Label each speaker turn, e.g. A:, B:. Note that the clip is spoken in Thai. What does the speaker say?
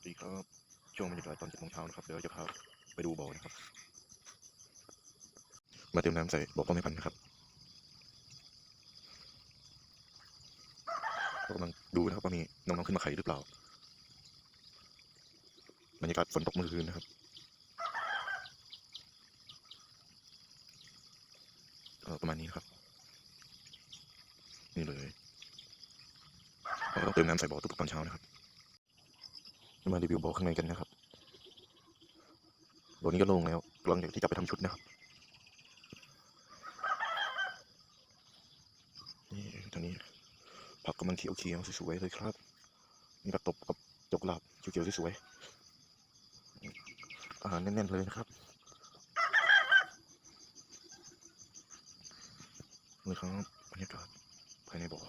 A: สดีครับ ช่วงบรรยากาศตอนเจ็ดโมงเช้านะครับ เดี๋ยวเราจะพาไปดูบ่อนะครับ มาเติมน้ำใส่บ่อต้นไม้พันธุ์นะครับเรากำลังดูนะครับว่ามีน้องๆขึ้นมาไข่หรือเปล่า บรรยากาศฝนตกเมื่อคืนนะครับประมาณนี้ครับ นี่เลยเราต้องเติมน้ำใส่บ่อทุกๆตอนเช้านะครับ มารีวิวบ่อข้างในกันนะครับบ่นี้ก็ลงแล้วกำลังที่จะไปทำชุดนะครับนี่ทางนี้ผักกำลังเขียวเขียวสวยๆเลยครับมีผักตบกับจกหลาบเขียวๆสวยๆอาหารแน่นๆเลยนะครับนี่ครับบรรยากาศภายในบ่อ